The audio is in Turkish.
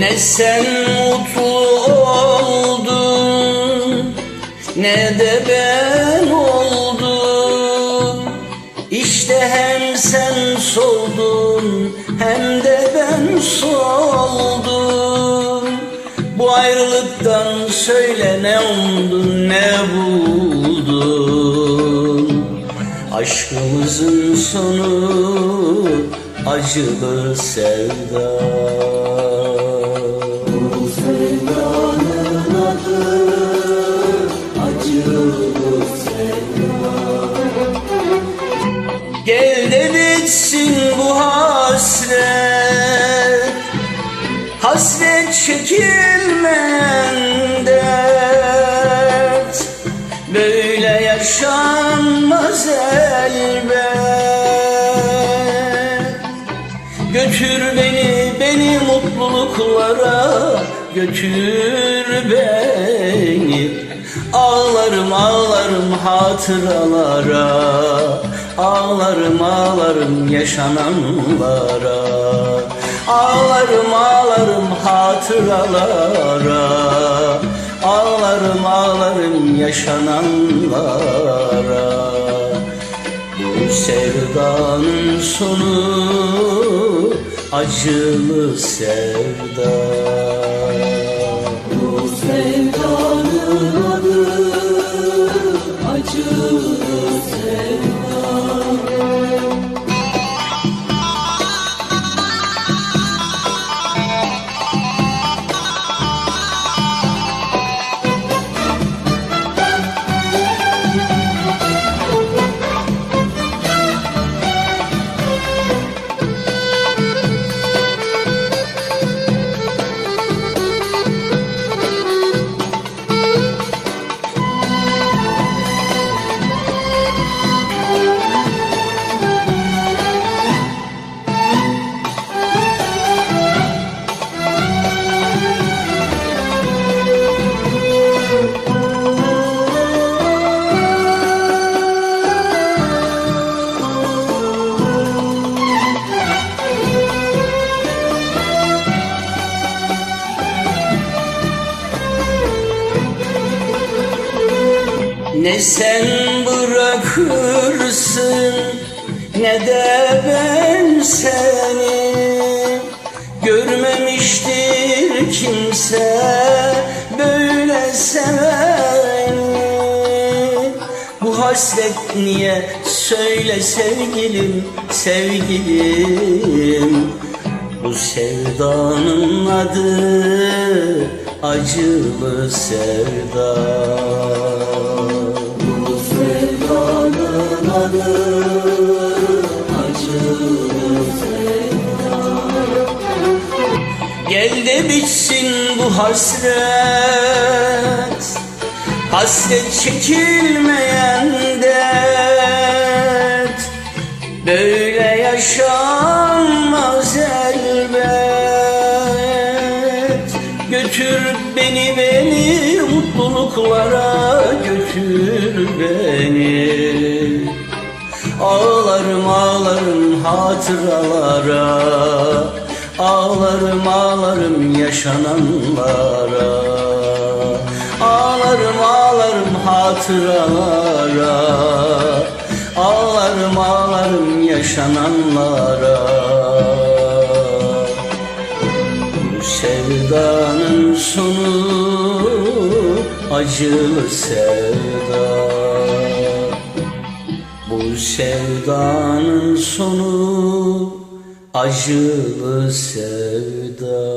Ne sen mutlu oldun Ne de ben oldum. İşte hem sen soldun Hem de ben soldum. Bu ayrılıktan söyle ne umdun ne buldun? Aşkımızın sonu acılı sevda Hasret çekilmeyen dert Böyle yaşanmaz elbet. Götür beni, beni mutluluklara. Götür beni. Ağlarım ağlarım hatıralara. Ağlarım ağlarım yaşananlara. Ağlarım ağlarım hatıralara Ağlarım ağlarım yaşananlara. Bu sevdanın sonu acılı sevda Ne sen bırakırsın ne de ben seni. Görmemiştir kimse böyle seveni. Bu hasret niye söyle sevgilim sevgilim? Bu sevdanın adı acılı sevda sevda Gel de bitsin bu hasret Hasret çekilmeyen dert. Böyle yaşanmaz elbet. Götür beni beni mutluluklara götür beni Ağlarım ağlarım hatıralara Ağlarım ağlarım yaşananlara Ağlarım ağlarım hatıralara Ağlarım ağlarım yaşananlara. Bu sevdanın sonu acılı sevda sevdanın sonu acılı sevda